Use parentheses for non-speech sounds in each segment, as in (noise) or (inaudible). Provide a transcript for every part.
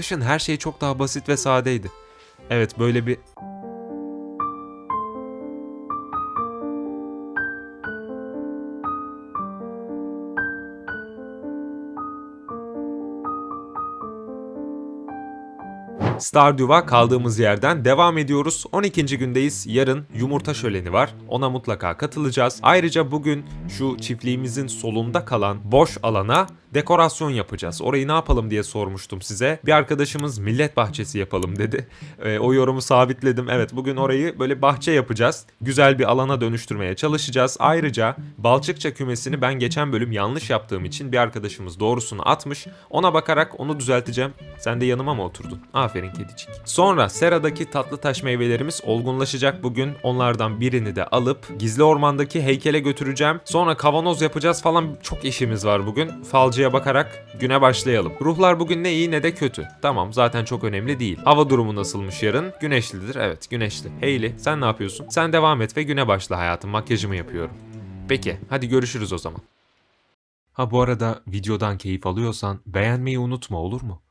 Kışın her şey çok daha basit ve sadeydi. Evet böyle bir Stardew'a kaldığımız yerden devam ediyoruz. 12. gündeyiz. Yarın yumurta şöleni var. Ona mutlaka katılacağız. Ayrıca bugün şu çiftliğimizin solunda kalan boş alana dekorasyon yapacağız. Orayı ne yapalım diye sormuştum size. Bir arkadaşımız millet bahçesi yapalım dedi. (laughs) Ee, o yorumu sabitledim. Evet bugün orayı böyle bahçe yapacağız. Güzel bir alana dönüştürmeye çalışacağız. Ayrıca balçıkça kümesini ben geçen bölüm yanlış yaptığım için bir arkadaşımız doğrusunu atmış. Ona bakarak onu düzelteceğim. Sen de yanıma mı oturdun? Aferin kedicik. Sonra Sera'daki tatlı taş meyvelerimiz olgunlaşacak bugün. Onlardan birini de alıp gizli ormandaki heykele götüreceğim. Sonra kavanoz yapacağız falan çok işimiz var bugün. Falcıya bakarak güne başlayalım. Ruhlar bugün ne iyi ne de kötü. Tamam zaten çok önemli değil. Hava durumu nasılmış yarın? Güneşlidir. Evet güneşli. Hayley sen ne yapıyorsun? Sen devam et ve güne başla hayatım. Makyajımı yapıyorum. Peki hadi görüşürüz o zaman. Ha bu arada videodan keyif alıyorsan beğenmeyi unutma olur mu?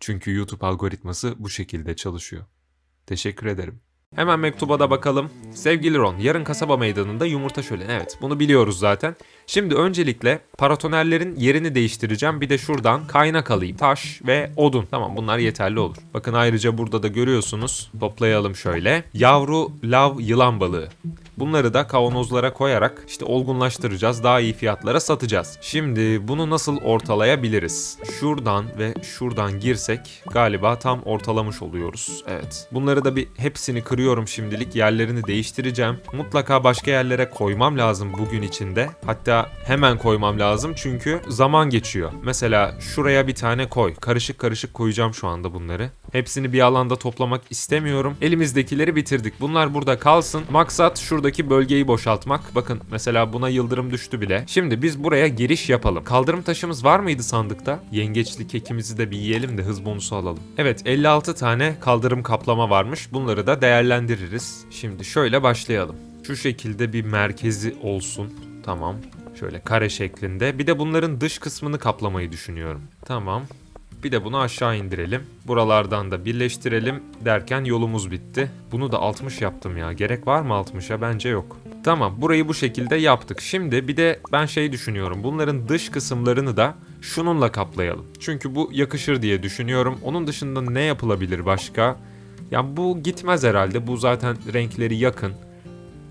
Çünkü YouTube algoritması bu şekilde çalışıyor. Teşekkür ederim. Hemen mektuba da bakalım. Sevgili Ron, yarın kasaba meydanında yumurta şöleni. Evet, bunu biliyoruz zaten. Şimdi öncelikle paratonerlerin yerini değiştireceğim. Bir de şuradan kaynak alayım. Taş ve odun. Tamam bunlar yeterli olur. Bakın ayrıca burada da görüyorsunuz. Toplayalım şöyle. Yavru lav yılan balığı. Bunları da kavanozlara koyarak işte olgunlaştıracağız. Daha iyi fiyatlara satacağız. Şimdi bunu nasıl ortalayabiliriz? Şuradan ve şuradan girsek galiba tam ortalamış oluyoruz. Evet. Bunları da bir hepsini kırıyorum şimdilik. Yerlerini değiştireceğim. Mutlaka başka yerlere koymam lazım bugün içinde. Hatta hemen koymam lazım çünkü zaman geçiyor. Mesela şuraya bir tane koy. Karışık karışık koyacağım şu anda bunları. Hepsini bir alanda toplamak istemiyorum. Elimizdekileri bitirdik. Bunlar burada kalsın. Maksat şuradaki bölgeyi boşaltmak. Bakın mesela buna yıldırım düştü bile. Şimdi biz buraya giriş yapalım. Kaldırım taşımız var mıydı sandıkta? Yengeçli kekimizi de bir yiyelim de hız bonusu alalım. Evet 56 tane kaldırım kaplama varmış. Bunları da değerlendiririz. Şimdi şöyle başlayalım. Şu şekilde bir merkezi olsun. Tamam. Şöyle kare şeklinde. Bir de bunların dış kısmını kaplamayı düşünüyorum. Tamam. Bir de bunu aşağı indirelim. Buralardan da birleştirelim derken yolumuz bitti. Bunu da 60 yaptım ya. Gerek var mı 60'a? Bence yok. Tamam burayı bu şekilde yaptık. Şimdi bir de ben şey düşünüyorum. Bunların dış kısımlarını da şununla kaplayalım. Çünkü bu yakışır diye düşünüyorum. Onun dışında ne yapılabilir başka? Ya bu gitmez herhalde. Bu zaten renkleri yakın.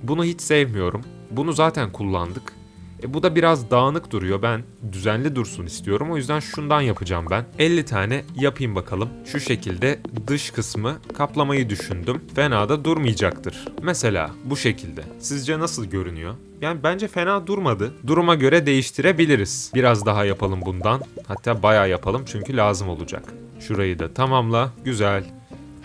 Bunu hiç sevmiyorum. Bunu zaten kullandık. E bu da biraz dağınık duruyor. Ben düzenli dursun istiyorum. O yüzden şundan yapacağım ben. 50 tane yapayım bakalım. Şu şekilde dış kısmı kaplamayı düşündüm. Fena da durmayacaktır. Mesela bu şekilde. Sizce nasıl görünüyor? Yani bence fena durmadı. Duruma göre değiştirebiliriz. Biraz daha yapalım bundan. Hatta bayağı yapalım çünkü lazım olacak. Şurayı da tamamla. Güzel.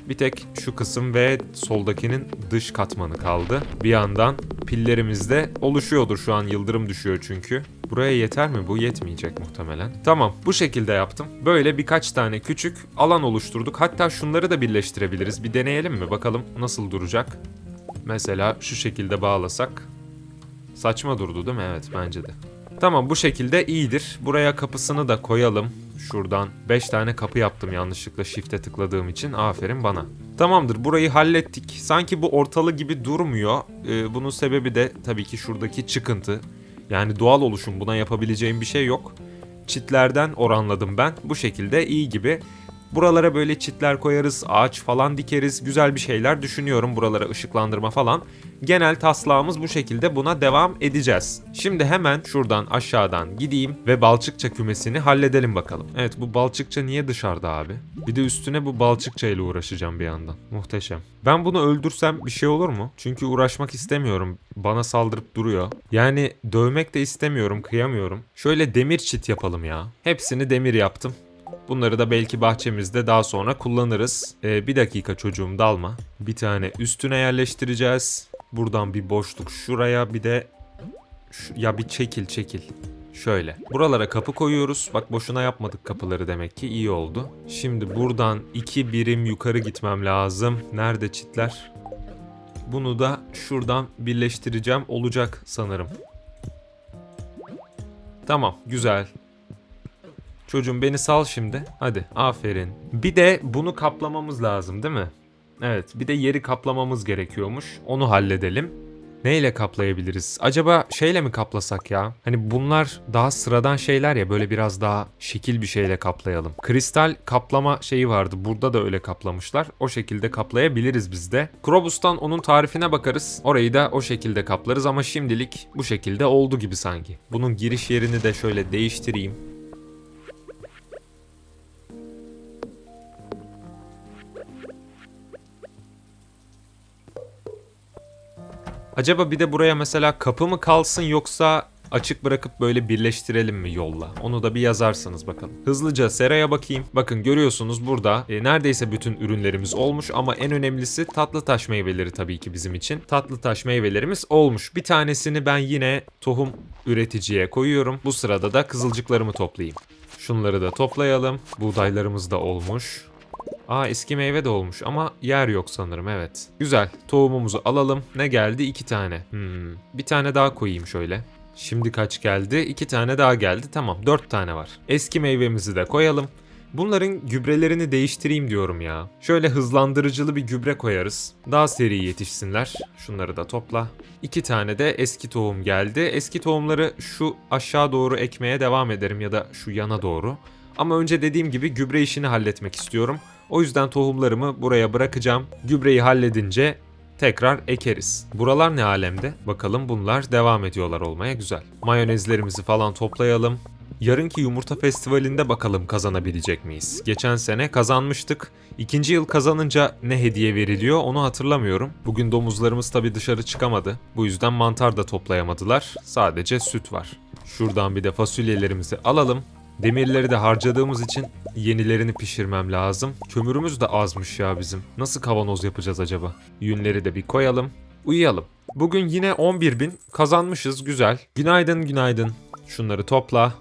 Bir tek şu kısım ve soldakinin dış katmanı kaldı. Bir yandan pillerimiz de oluşuyordur şu an yıldırım düşüyor çünkü. Buraya yeter mi? Bu yetmeyecek muhtemelen. Tamam bu şekilde yaptım. Böyle birkaç tane küçük alan oluşturduk. Hatta şunları da birleştirebiliriz. Bir deneyelim mi? Bakalım nasıl duracak. Mesela şu şekilde bağlasak. Saçma durdu değil mi? Evet bence de. Tamam bu şekilde iyidir. Buraya kapısını da koyalım. Şuradan 5 tane kapı yaptım yanlışlıkla shift'e tıkladığım için. Aferin bana. Tamamdır burayı hallettik. Sanki bu ortalı gibi durmuyor. Ee, bunun sebebi de tabii ki şuradaki çıkıntı. Yani doğal oluşum buna yapabileceğim bir şey yok. Çitlerden oranladım ben. Bu şekilde iyi gibi. Buralara böyle çitler koyarız, ağaç falan dikeriz. Güzel bir şeyler düşünüyorum buralara ışıklandırma falan. Genel taslağımız bu şekilde buna devam edeceğiz. Şimdi hemen şuradan aşağıdan gideyim ve balçıkça kümesini halledelim bakalım. Evet bu balçıkça niye dışarıda abi? Bir de üstüne bu balçıkça ile uğraşacağım bir yandan. Muhteşem. Ben bunu öldürsem bir şey olur mu? Çünkü uğraşmak istemiyorum. Bana saldırıp duruyor. Yani dövmek de istemiyorum, kıyamıyorum. Şöyle demir çit yapalım ya. Hepsini demir yaptım. Bunları da belki bahçemizde daha sonra kullanırız. Ee, bir dakika çocuğum dalma. Bir tane üstüne yerleştireceğiz. Buradan bir boşluk şuraya bir de... Şu- ya bir çekil çekil. Şöyle. Buralara kapı koyuyoruz. Bak boşuna yapmadık kapıları demek ki iyi oldu. Şimdi buradan iki birim yukarı gitmem lazım. Nerede çitler? Bunu da şuradan birleştireceğim. Olacak sanırım. Tamam güzel. Çocuğum beni sal şimdi. Hadi aferin. Bir de bunu kaplamamız lazım değil mi? Evet bir de yeri kaplamamız gerekiyormuş. Onu halledelim. Neyle kaplayabiliriz? Acaba şeyle mi kaplasak ya? Hani bunlar daha sıradan şeyler ya böyle biraz daha şekil bir şeyle kaplayalım. Kristal kaplama şeyi vardı. Burada da öyle kaplamışlar. O şekilde kaplayabiliriz biz de. Krobus'tan onun tarifine bakarız. Orayı da o şekilde kaplarız ama şimdilik bu şekilde oldu gibi sanki. Bunun giriş yerini de şöyle değiştireyim. Acaba bir de buraya mesela kapı mı kalsın yoksa açık bırakıp böyle birleştirelim mi yolla? Onu da bir yazarsınız bakalım. Hızlıca seraya bakayım. Bakın görüyorsunuz burada e, neredeyse bütün ürünlerimiz olmuş ama en önemlisi tatlı taş meyveleri tabii ki bizim için. Tatlı taş meyvelerimiz olmuş. Bir tanesini ben yine tohum üreticiye koyuyorum. Bu sırada da kızılcıklarımı toplayayım. Şunları da toplayalım. Buğdaylarımız da olmuş. Aa eski meyve de olmuş ama yer yok sanırım evet. Güzel. Tohumumuzu alalım. Ne geldi? İki tane. Hmm. Bir tane daha koyayım şöyle. Şimdi kaç geldi? İki tane daha geldi. Tamam dört tane var. Eski meyvemizi de koyalım. Bunların gübrelerini değiştireyim diyorum ya. Şöyle hızlandırıcılı bir gübre koyarız. Daha seri yetişsinler. Şunları da topla. İki tane de eski tohum geldi. Eski tohumları şu aşağı doğru ekmeye devam ederim ya da şu yana doğru. Ama önce dediğim gibi gübre işini halletmek istiyorum. O yüzden tohumlarımı buraya bırakacağım. Gübreyi halledince tekrar ekeriz. Buralar ne alemde? Bakalım bunlar devam ediyorlar olmaya güzel. Mayonezlerimizi falan toplayalım. Yarınki yumurta festivalinde bakalım kazanabilecek miyiz? Geçen sene kazanmıştık. İkinci yıl kazanınca ne hediye veriliyor onu hatırlamıyorum. Bugün domuzlarımız tabi dışarı çıkamadı. Bu yüzden mantar da toplayamadılar. Sadece süt var. Şuradan bir de fasulyelerimizi alalım. Demirleri de harcadığımız için yenilerini pişirmem lazım. Kömürümüz de azmış ya bizim. Nasıl kavanoz yapacağız acaba? Yünleri de bir koyalım. Uyuyalım. Bugün yine 11 bin kazanmışız güzel. Günaydın günaydın. Şunları topla.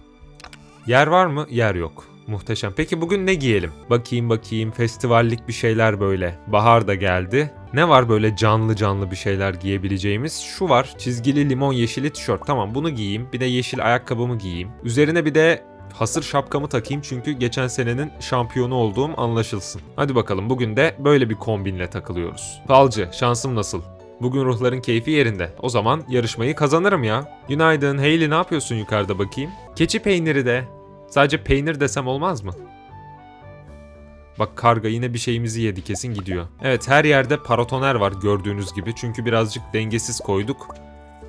Yer var mı? Yer yok. Muhteşem. Peki bugün ne giyelim? Bakayım bakayım festivallik bir şeyler böyle. Bahar da geldi. Ne var böyle canlı canlı bir şeyler giyebileceğimiz? Şu var. Çizgili limon yeşili tişört. Tamam bunu giyeyim. Bir de yeşil ayakkabımı giyeyim. Üzerine bir de hasır şapkamı takayım çünkü geçen senenin şampiyonu olduğum anlaşılsın. Hadi bakalım bugün de böyle bir kombinle takılıyoruz. Falcı şansım nasıl? Bugün ruhların keyfi yerinde. O zaman yarışmayı kazanırım ya. Günaydın Hayley ne yapıyorsun yukarıda bakayım? Keçi peyniri de. Sadece peynir desem olmaz mı? Bak karga yine bir şeyimizi yedi kesin gidiyor. Evet her yerde paratoner var gördüğünüz gibi çünkü birazcık dengesiz koyduk.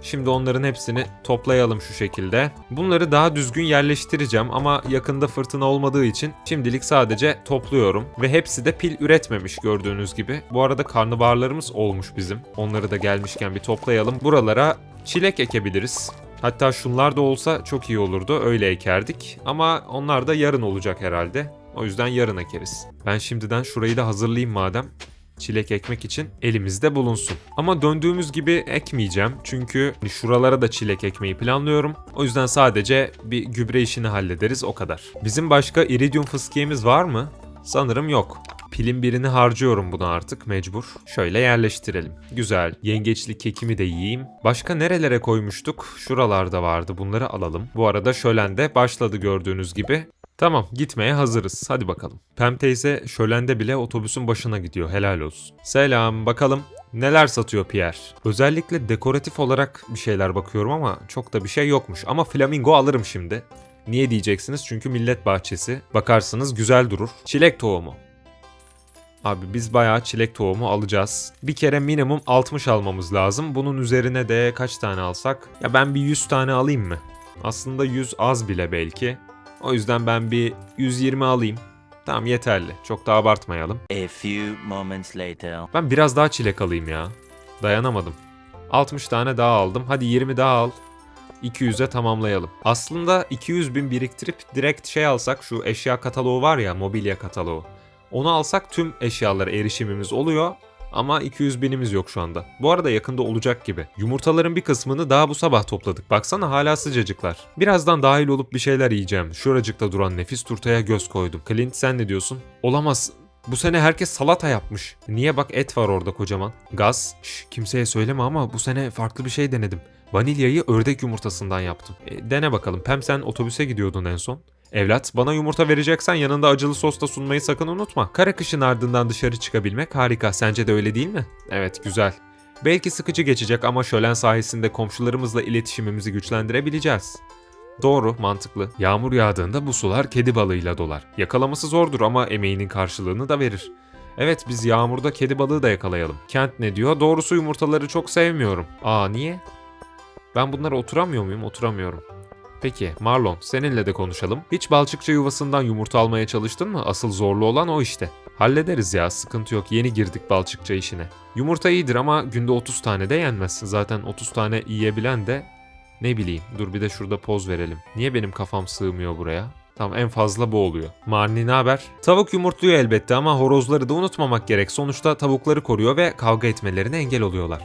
Şimdi onların hepsini toplayalım şu şekilde. Bunları daha düzgün yerleştireceğim ama yakında fırtına olmadığı için şimdilik sadece topluyorum. Ve hepsi de pil üretmemiş gördüğünüz gibi. Bu arada karnabaharlarımız olmuş bizim. Onları da gelmişken bir toplayalım. Buralara çilek ekebiliriz. Hatta şunlar da olsa çok iyi olurdu. Öyle ekerdik. Ama onlar da yarın olacak herhalde. O yüzden yarın ekeriz. Ben şimdiden şurayı da hazırlayayım madem çilek ekmek için elimizde bulunsun. Ama döndüğümüz gibi ekmeyeceğim çünkü şuralara da çilek ekmeyi planlıyorum. O yüzden sadece bir gübre işini hallederiz o kadar. Bizim başka iridium fıskiyemiz var mı? Sanırım yok. Pilin birini harcıyorum buna artık mecbur. Şöyle yerleştirelim. Güzel. Yengeçli kekimi de yiyeyim. Başka nerelere koymuştuk? Şuralarda vardı. Bunları alalım. Bu arada şölen de başladı gördüğünüz gibi. Tamam gitmeye hazırız. Hadi bakalım. Pem teyze şölende bile otobüsün başına gidiyor. Helal olsun. Selam bakalım. Neler satıyor Pierre? Özellikle dekoratif olarak bir şeyler bakıyorum ama çok da bir şey yokmuş. Ama flamingo alırım şimdi. Niye diyeceksiniz? Çünkü millet bahçesi. Bakarsınız güzel durur. Çilek tohumu. Abi biz bayağı çilek tohumu alacağız. Bir kere minimum 60 almamız lazım. Bunun üzerine de kaç tane alsak? Ya ben bir 100 tane alayım mı? Aslında 100 az bile belki. O yüzden ben bir 120 alayım. Tamam yeterli. Çok da abartmayalım. A few moments later. Ben biraz daha çilek alayım ya. Dayanamadım. 60 tane daha aldım. Hadi 20 daha al. 200'e tamamlayalım. Aslında 200 bin biriktirip direkt şey alsak şu eşya kataloğu var ya mobilya kataloğu. Onu alsak tüm eşyalara erişimimiz oluyor. Ama 200 binimiz yok şu anda. Bu arada yakında olacak gibi. Yumurtaların bir kısmını daha bu sabah topladık. Baksana hala sıcacıklar. Birazdan dahil olup bir şeyler yiyeceğim. Şuracıkta duran nefis turtaya göz koydum. Clint sen ne diyorsun? Olamaz. Bu sene herkes salata yapmış. Niye bak et var orada kocaman. Gaz. Şş, kimseye söyleme ama bu sene farklı bir şey denedim. Vanilyayı ördek yumurtasından yaptım. E, dene bakalım. Pem sen otobüse gidiyordun en son. Evlat, bana yumurta vereceksen yanında acılı sos da sunmayı sakın unutma. Kara kışın ardından dışarı çıkabilmek harika. Sence de öyle değil mi? Evet, güzel. Belki sıkıcı geçecek ama şölen sayesinde komşularımızla iletişimimizi güçlendirebileceğiz. Doğru, mantıklı. Yağmur yağdığında bu sular kedi balığıyla dolar. Yakalaması zordur ama emeğinin karşılığını da verir. Evet biz yağmurda kedi balığı da yakalayalım. Kent ne diyor? Doğrusu yumurtaları çok sevmiyorum. Aa niye? Ben bunlara oturamıyor muyum? Oturamıyorum. Peki Marlon seninle de konuşalım. Hiç balçıkçı yuvasından yumurta almaya çalıştın mı? Asıl zorlu olan o işte. Hallederiz ya sıkıntı yok yeni girdik balçıkça işine. Yumurta iyidir ama günde 30 tane de yenmez. Zaten 30 tane yiyebilen de ne bileyim dur bir de şurada poz verelim. Niye benim kafam sığmıyor buraya? Tamam en fazla bu oluyor. Marni ne haber? Tavuk yumurtluyor elbette ama horozları da unutmamak gerek. Sonuçta tavukları koruyor ve kavga etmelerine engel oluyorlar.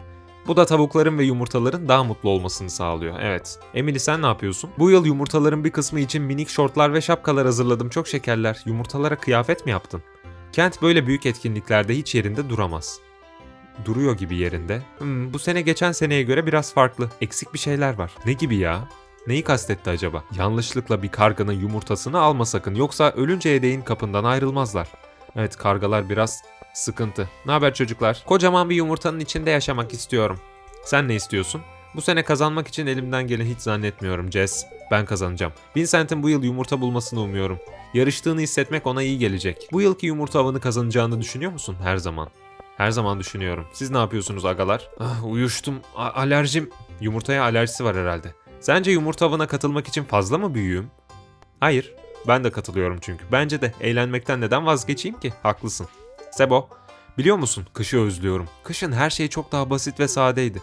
Bu da tavukların ve yumurtaların daha mutlu olmasını sağlıyor. Evet. Emily sen ne yapıyorsun? Bu yıl yumurtaların bir kısmı için minik şortlar ve şapkalar hazırladım. Çok şekerler. Yumurtalara kıyafet mi yaptın? Kent böyle büyük etkinliklerde hiç yerinde duramaz. Duruyor gibi yerinde. Hmm, bu sene geçen seneye göre biraz farklı. Eksik bir şeyler var. Ne gibi ya? Neyi kastetti acaba? Yanlışlıkla bir karganın yumurtasını alma sakın yoksa ölünceye değin kapından ayrılmazlar. Evet kargalar biraz sıkıntı. Ne haber çocuklar? Kocaman bir yumurtanın içinde yaşamak istiyorum. Sen ne istiyorsun? Bu sene kazanmak için elimden geleni hiç zannetmiyorum Jess. Ben kazanacağım. Vincent'in bu yıl yumurta bulmasını umuyorum. Yarıştığını hissetmek ona iyi gelecek. Bu yılki yumurta avını kazanacağını düşünüyor musun? Her zaman. Her zaman düşünüyorum. Siz ne yapıyorsunuz agalar? Ah, uyuştum. A- alerjim. Yumurtaya alerjisi var herhalde. Sence yumurta avına katılmak için fazla mı büyüğüm? Hayır. Ben de katılıyorum çünkü. Bence de eğlenmekten neden vazgeçeyim ki? Haklısın. Sebo, biliyor musun? Kışı özlüyorum. Kışın her şey çok daha basit ve sadeydi.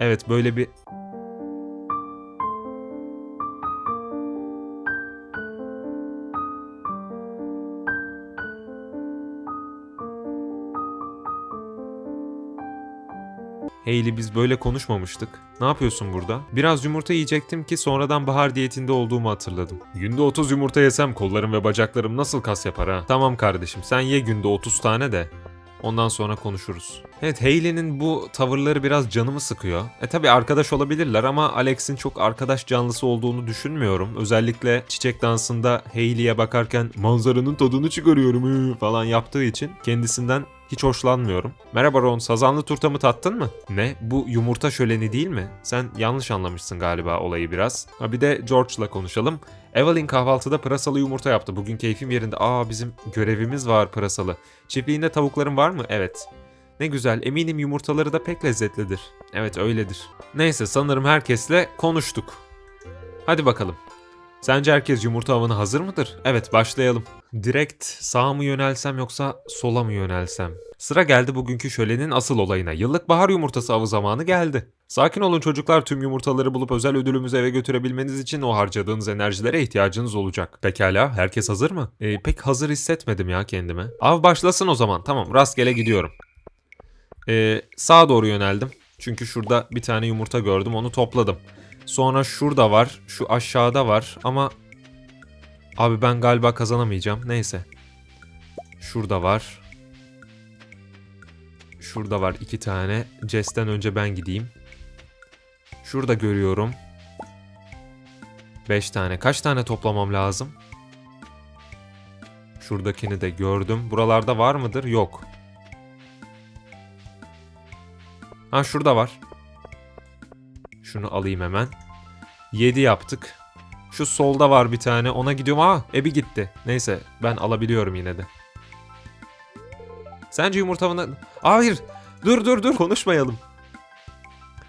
Evet böyle bir... Hayley biz böyle konuşmamıştık. Ne yapıyorsun burada? Biraz yumurta yiyecektim ki sonradan bahar diyetinde olduğumu hatırladım. Günde 30 yumurta yesem kollarım ve bacaklarım nasıl kas yapar ha? Tamam kardeşim sen ye günde 30 tane de. Ondan sonra konuşuruz. Evet Hayley'nin bu tavırları biraz canımı sıkıyor. E tabi arkadaş olabilirler ama Alex'in çok arkadaş canlısı olduğunu düşünmüyorum. Özellikle çiçek dansında Hayley'e bakarken manzaranın tadını çıkarıyorum hı" falan yaptığı için kendisinden hiç hoşlanmıyorum. Merhaba Ron, sazanlı turtamı tattın mı? Ne? Bu yumurta şöleni değil mi? Sen yanlış anlamışsın galiba olayı biraz. Ha bir de George'la konuşalım. Evelyn kahvaltıda pırasalı yumurta yaptı. Bugün keyfim yerinde. Aa bizim görevimiz var pırasalı. Çiftliğinde tavukların var mı? Evet. Ne güzel. Eminim yumurtaları da pek lezzetlidir. Evet öyledir. Neyse sanırım herkesle konuştuk. Hadi bakalım. Sence herkes yumurta avına hazır mıdır? Evet başlayalım. Direkt sağa mı yönelsem yoksa sola mı yönelsem? Sıra geldi bugünkü şölenin asıl olayına. Yıllık bahar yumurtası avı zamanı geldi. Sakin olun çocuklar tüm yumurtaları bulup özel ödülümüzü eve götürebilmeniz için o harcadığınız enerjilere ihtiyacınız olacak. Pekala herkes hazır mı? Ee, pek hazır hissetmedim ya kendimi. Av başlasın o zaman tamam rastgele gidiyorum. Ee, sağa doğru yöneldim. Çünkü şurada bir tane yumurta gördüm onu topladım. Sonra şurada var. Şu aşağıda var ama abi ben galiba kazanamayacağım. Neyse. Şurada var. Şurada var iki tane. Jess'ten önce ben gideyim. Şurada görüyorum. Beş tane. Kaç tane toplamam lazım? Şuradakini de gördüm. Buralarda var mıdır? Yok. Ha şurada var. Şunu alayım hemen. 7 yaptık. Şu solda var bir tane. Ona gidiyorum. Aa Ebi gitti. Neyse ben alabiliyorum yine de. Sence yumurtamına... Hayır. Dur dur dur konuşmayalım.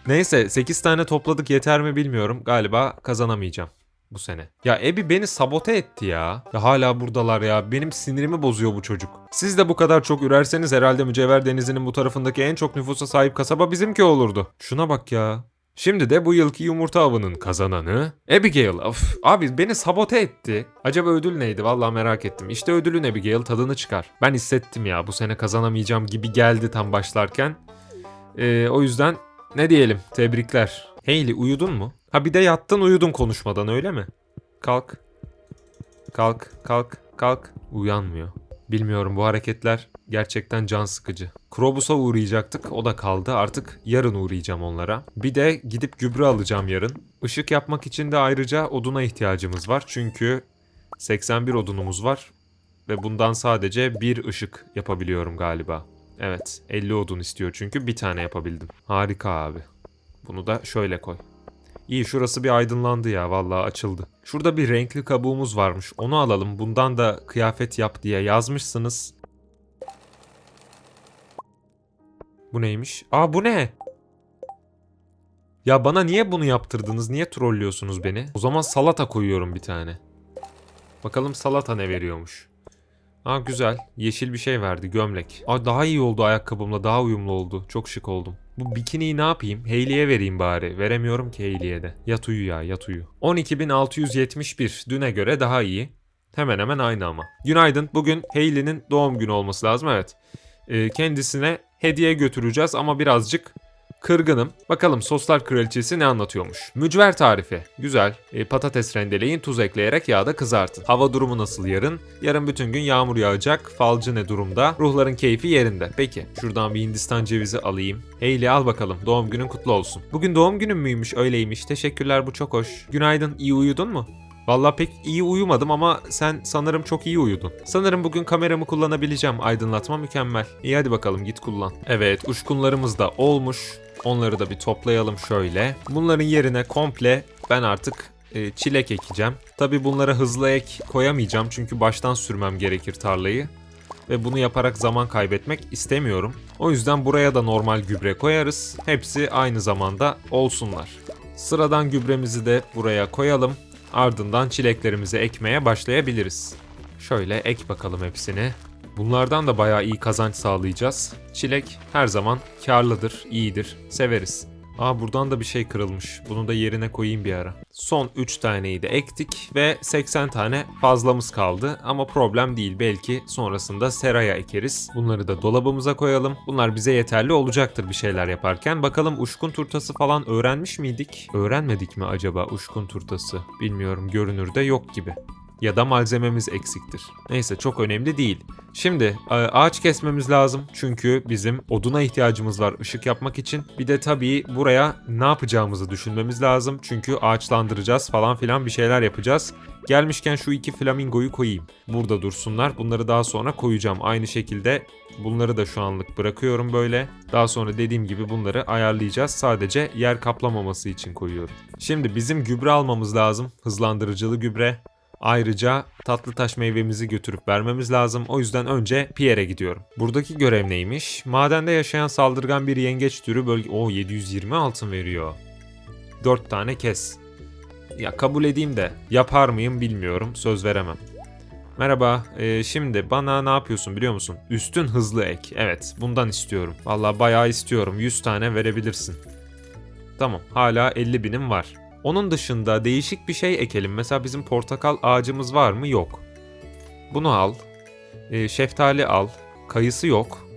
Neyse 8 tane topladık yeter mi bilmiyorum. Galiba kazanamayacağım bu sene. Ya Ebi beni sabote etti ya. Ya hala buradalar ya. Benim sinirimi bozuyor bu çocuk. Siz de bu kadar çok ürerseniz herhalde Mücevher Denizi'nin bu tarafındaki en çok nüfusa sahip kasaba bizimki olurdu. Şuna bak ya. Şimdi de bu yılki yumurta avının kazananı Abigail. Of, abi beni sabote etti. Acaba ödül neydi? Vallahi merak ettim. İşte ödülün Abigail tadını çıkar. Ben hissettim ya bu sene kazanamayacağım gibi geldi tam başlarken. Ee, o yüzden ne diyelim tebrikler. Hayley uyudun mu? Ha bir de yattın uyudun konuşmadan öyle mi? Kalk. Kalk, kalk, kalk. Uyanmıyor. Bilmiyorum bu hareketler gerçekten can sıkıcı. Krobus'a uğrayacaktık o da kaldı artık yarın uğrayacağım onlara. Bir de gidip gübre alacağım yarın. Işık yapmak için de ayrıca oduna ihtiyacımız var çünkü 81 odunumuz var. Ve bundan sadece bir ışık yapabiliyorum galiba. Evet 50 odun istiyor çünkü bir tane yapabildim. Harika abi. Bunu da şöyle koy. İyi şurası bir aydınlandı ya vallahi açıldı. Şurada bir renkli kabuğumuz varmış. Onu alalım. Bundan da kıyafet yap diye yazmışsınız. Bu neymiş? Aa bu ne? Ya bana niye bunu yaptırdınız? Niye trollüyorsunuz beni? O zaman salata koyuyorum bir tane. Bakalım salata ne veriyormuş. Aa güzel. Yeşil bir şey verdi. Gömlek. Aa daha iyi oldu ayakkabımla. Daha uyumlu oldu. Çok şık oldum. Bu bikiniyi ne yapayım? Hayley'e vereyim bari. Veremiyorum ki Hayley'e de. Yat uyu ya yat uyu. 12.671. Düne göre daha iyi. Hemen hemen aynı ama. Günaydın. Bugün Hayley'nin doğum günü olması lazım. Evet. Ee, kendisine hediye götüreceğiz ama birazcık kırgınım. Bakalım soslar kraliçesi ne anlatıyormuş. Mücver tarifi. Güzel. E, patates rendeleyin, tuz ekleyerek yağda kızartın. Hava durumu nasıl yarın? Yarın bütün gün yağmur yağacak. Falcı ne durumda? Ruhların keyfi yerinde. Peki. Şuradan bir Hindistan cevizi alayım. Hayley al bakalım. Doğum günün kutlu olsun. Bugün doğum günün müymüş? Öyleymiş. Teşekkürler bu çok hoş. Günaydın. İyi uyudun mu? Vallahi pek iyi uyumadım ama sen sanırım çok iyi uyudun. Sanırım bugün kameramı kullanabileceğim. Aydınlatma mükemmel. İyi hadi bakalım git kullan. Evet uçkunlarımız da olmuş. Onları da bir toplayalım şöyle. Bunların yerine komple ben artık e, çilek ekeceğim. Tabi bunlara hızlı ek koyamayacağım çünkü baştan sürmem gerekir tarlayı. Ve bunu yaparak zaman kaybetmek istemiyorum. O yüzden buraya da normal gübre koyarız. Hepsi aynı zamanda olsunlar. Sıradan gübremizi de buraya koyalım. Ardından çileklerimizi ekmeye başlayabiliriz. Şöyle ek bakalım hepsini. Bunlardan da bayağı iyi kazanç sağlayacağız. Çilek her zaman karlıdır, iyidir, severiz. Aa buradan da bir şey kırılmış. Bunu da yerine koyayım bir ara. Son 3 taneyi de ektik ve 80 tane fazlamız kaldı. Ama problem değil. Belki sonrasında seraya ekeriz. Bunları da dolabımıza koyalım. Bunlar bize yeterli olacaktır bir şeyler yaparken. Bakalım uşkun turtası falan öğrenmiş miydik? Öğrenmedik mi acaba uşkun turtası? Bilmiyorum görünürde yok gibi ya da malzememiz eksiktir. Neyse çok önemli değil. Şimdi a- ağaç kesmemiz lazım çünkü bizim oduna ihtiyacımız var ışık yapmak için. Bir de tabii buraya ne yapacağımızı düşünmemiz lazım çünkü ağaçlandıracağız falan filan bir şeyler yapacağız. Gelmişken şu iki flamingoyu koyayım. Burada dursunlar. Bunları daha sonra koyacağım. Aynı şekilde bunları da şu anlık bırakıyorum böyle. Daha sonra dediğim gibi bunları ayarlayacağız. Sadece yer kaplamaması için koyuyorum. Şimdi bizim gübre almamız lazım. Hızlandırıcılı gübre. Ayrıca tatlı taş meyvemizi götürüp vermemiz lazım. O yüzden önce Pierre'e gidiyorum. Buradaki görev neymiş? Madende yaşayan saldırgan bir yengeç türü bölge... O 720 altın veriyor. 4 tane kes. Ya kabul edeyim de yapar mıyım bilmiyorum. Söz veremem. Merhaba. ee, şimdi bana ne yapıyorsun biliyor musun? Üstün hızlı ek. Evet bundan istiyorum. Vallahi bayağı istiyorum. 100 tane verebilirsin. Tamam hala 50 binim var. Onun dışında değişik bir şey ekelim. Mesela bizim portakal ağacımız var mı? Yok. Bunu al. Ee, şeftali al. Kayısı yok.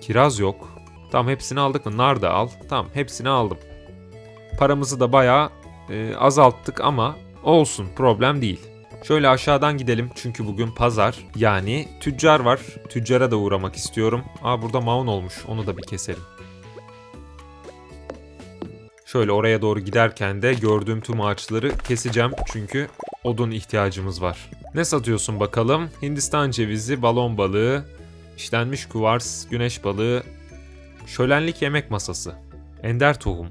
Kiraz yok. Tamam hepsini aldık mı? Nar da al. Tamam hepsini aldım. Paramızı da bayağı e, azalttık ama olsun problem değil. Şöyle aşağıdan gidelim çünkü bugün pazar. Yani tüccar var. Tüccara da uğramak istiyorum. Aa burada maun olmuş. Onu da bir keselim. Şöyle oraya doğru giderken de gördüğüm tüm ağaçları keseceğim çünkü odun ihtiyacımız var. Ne satıyorsun bakalım? Hindistan cevizi, balon balığı, işlenmiş kuvars, güneş balığı, şölenlik yemek masası, ender tohum.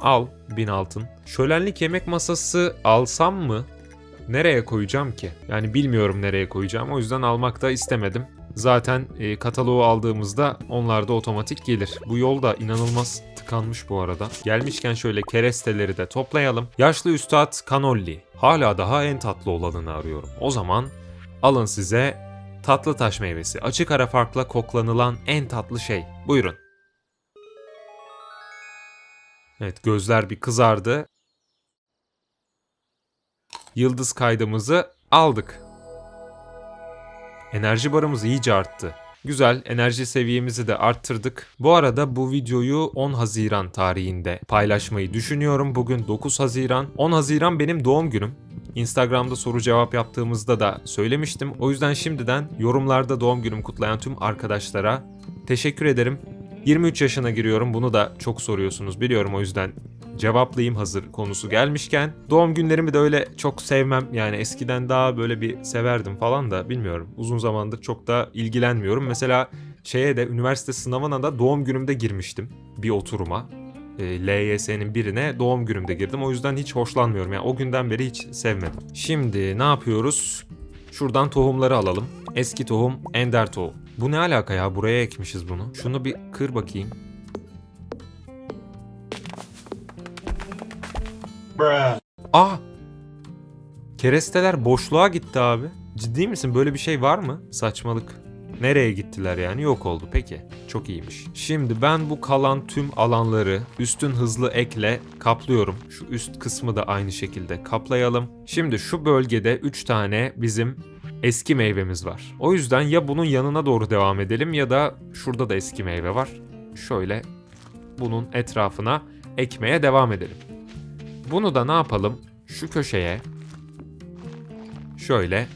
Al 1000 altın. Şölenlik yemek masası alsam mı? Nereye koyacağım ki? Yani bilmiyorum nereye koyacağım. O yüzden almak da istemedim. Zaten e, kataloğu aldığımızda onlar da otomatik gelir. Bu yol da inanılmaz tıkanmış bu arada. Gelmişken şöyle keresteleri de toplayalım. Yaşlı Üstad Kanolli. Hala daha en tatlı olanını arıyorum. O zaman alın size tatlı taş meyvesi. Açık ara farkla koklanılan en tatlı şey. Buyurun. Evet gözler bir kızardı. Yıldız kaydımızı aldık. Enerji barımız iyice arttı. Güzel, enerji seviyemizi de arttırdık. Bu arada bu videoyu 10 Haziran tarihinde paylaşmayı düşünüyorum. Bugün 9 Haziran. 10 Haziran benim doğum günüm. Instagram'da soru cevap yaptığımızda da söylemiştim. O yüzden şimdiden yorumlarda doğum günüm kutlayan tüm arkadaşlara teşekkür ederim. 23 yaşına giriyorum. Bunu da çok soruyorsunuz biliyorum o yüzden cevaplayayım hazır konusu gelmişken. Doğum günlerimi de öyle çok sevmem. Yani eskiden daha böyle bir severdim falan da bilmiyorum. Uzun zamandır çok da ilgilenmiyorum. Mesela şeye de üniversite sınavına da doğum günümde girmiştim bir oturuma. E, LYS'nin birine doğum günümde girdim. O yüzden hiç hoşlanmıyorum. Yani o günden beri hiç sevmedim. Şimdi ne yapıyoruz? Şuradan tohumları alalım. Eski tohum, ender tohum. Bu ne alaka ya? Buraya ekmişiz bunu. Şunu bir kır bakayım. Ah! Keresteler boşluğa gitti abi. Ciddi misin? Böyle bir şey var mı? Saçmalık. Nereye gittiler yani? Yok oldu. Peki. Çok iyiymiş. Şimdi ben bu kalan tüm alanları üstün hızlı ekle kaplıyorum. Şu üst kısmı da aynı şekilde kaplayalım. Şimdi şu bölgede 3 tane bizim eski meyvemiz var. O yüzden ya bunun yanına doğru devam edelim ya da şurada da eski meyve var. Şöyle bunun etrafına ekmeye devam edelim. Bunu da ne yapalım? Şu köşeye şöyle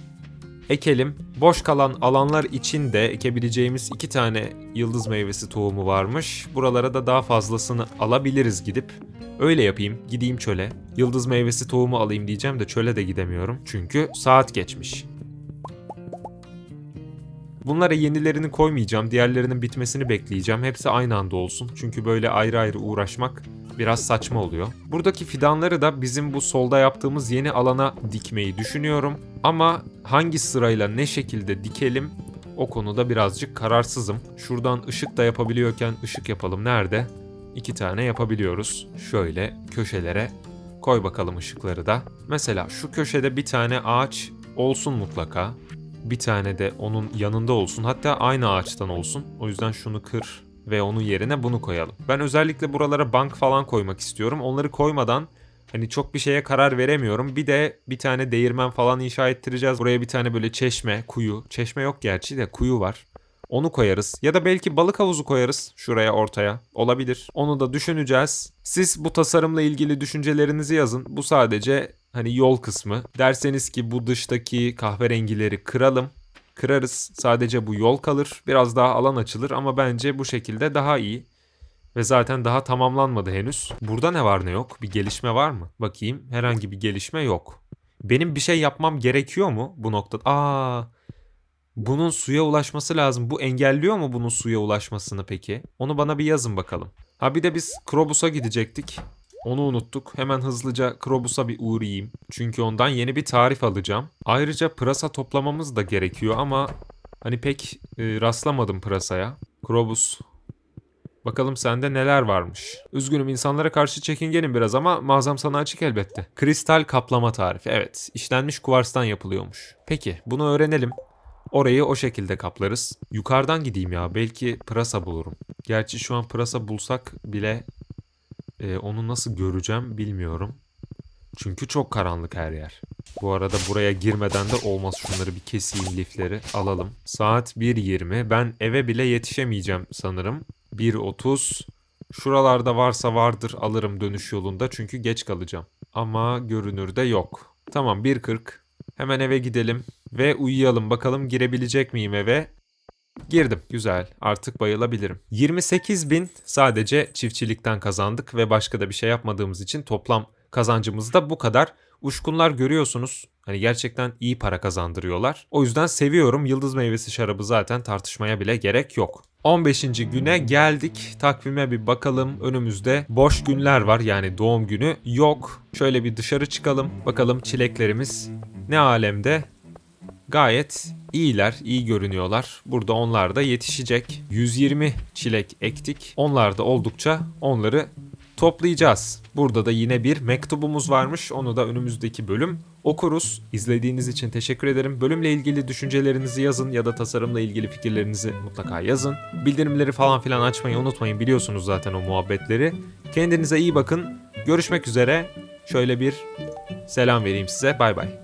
ekelim. Boş kalan alanlar için de ekebileceğimiz iki tane yıldız meyvesi tohumu varmış. Buralara da daha fazlasını alabiliriz gidip. Öyle yapayım. Gideyim çöle. Yıldız meyvesi tohumu alayım diyeceğim de çöle de gidemiyorum. Çünkü saat geçmiş. Bunlara yenilerini koymayacağım. Diğerlerinin bitmesini bekleyeceğim. Hepsi aynı anda olsun. Çünkü böyle ayrı ayrı uğraşmak biraz saçma oluyor. Buradaki fidanları da bizim bu solda yaptığımız yeni alana dikmeyi düşünüyorum. Ama hangi sırayla ne şekilde dikelim o konuda birazcık kararsızım. Şuradan ışık da yapabiliyorken ışık yapalım. Nerede? İki tane yapabiliyoruz. Şöyle köşelere koy bakalım ışıkları da. Mesela şu köşede bir tane ağaç olsun mutlaka. Bir tane de onun yanında olsun. Hatta aynı ağaçtan olsun. O yüzden şunu kır ve onun yerine bunu koyalım. Ben özellikle buralara bank falan koymak istiyorum. Onları koymadan hani çok bir şeye karar veremiyorum. Bir de bir tane değirmen falan inşa ettireceğiz. Buraya bir tane böyle çeşme, kuyu. Çeşme yok gerçi de kuyu var. Onu koyarız. Ya da belki balık havuzu koyarız şuraya ortaya. Olabilir. Onu da düşüneceğiz. Siz bu tasarımla ilgili düşüncelerinizi yazın. Bu sadece hani yol kısmı. Derseniz ki bu dıştaki kahverengileri kıralım. Kırarız. Sadece bu yol kalır. Biraz daha alan açılır ama bence bu şekilde daha iyi. Ve zaten daha tamamlanmadı henüz. Burada ne var ne yok? Bir gelişme var mı? Bakayım. Herhangi bir gelişme yok. Benim bir şey yapmam gerekiyor mu bu noktada? Aa, bunun suya ulaşması lazım. Bu engelliyor mu bunun suya ulaşmasını peki? Onu bana bir yazın bakalım. Ha bir de biz Krobus'a gidecektik. Onu unuttuk. Hemen hızlıca Krobus'a bir uğrayayım. Çünkü ondan yeni bir tarif alacağım. Ayrıca pırasa toplamamız da gerekiyor ama hani pek e, rastlamadım pırasaya. Krobus. Bakalım sende neler varmış. Üzgünüm insanlara karşı çekingenim biraz ama mağazam sana açık elbette. Kristal kaplama tarifi. Evet, işlenmiş kuvarstan yapılıyormuş. Peki, bunu öğrenelim. Orayı o şekilde kaplarız. Yukarıdan gideyim ya. Belki pırasa bulurum. Gerçi şu an pırasa bulsak bile e, onu nasıl göreceğim bilmiyorum. Çünkü çok karanlık her yer. Bu arada buraya girmeden de olmaz. Şunları bir keseyim lifleri alalım. Saat 1.20. Ben eve bile yetişemeyeceğim sanırım. 1.30. Şuralarda varsa vardır alırım dönüş yolunda çünkü geç kalacağım. Ama görünürde yok. Tamam 1.40. Hemen eve gidelim ve uyuyalım. Bakalım girebilecek miyim eve? Girdim. Güzel. Artık bayılabilirim. 28 bin sadece çiftçilikten kazandık ve başka da bir şey yapmadığımız için toplam kazancımız da bu kadar. Uşkunlar görüyorsunuz. Hani gerçekten iyi para kazandırıyorlar. O yüzden seviyorum. Yıldız meyvesi şarabı zaten tartışmaya bile gerek yok. 15. güne geldik. Takvime bir bakalım. Önümüzde boş günler var. Yani doğum günü yok. Şöyle bir dışarı çıkalım. Bakalım çileklerimiz ne alemde? Gayet iyiler, iyi görünüyorlar. Burada onlar da yetişecek. 120 çilek ektik. Onlar da oldukça onları toplayacağız. Burada da yine bir mektubumuz varmış. Onu da önümüzdeki bölüm okuruz. İzlediğiniz için teşekkür ederim. Bölümle ilgili düşüncelerinizi yazın ya da tasarımla ilgili fikirlerinizi mutlaka yazın. Bildirimleri falan filan açmayı unutmayın. Biliyorsunuz zaten o muhabbetleri. Kendinize iyi bakın. Görüşmek üzere. Şöyle bir selam vereyim size. Bay bay.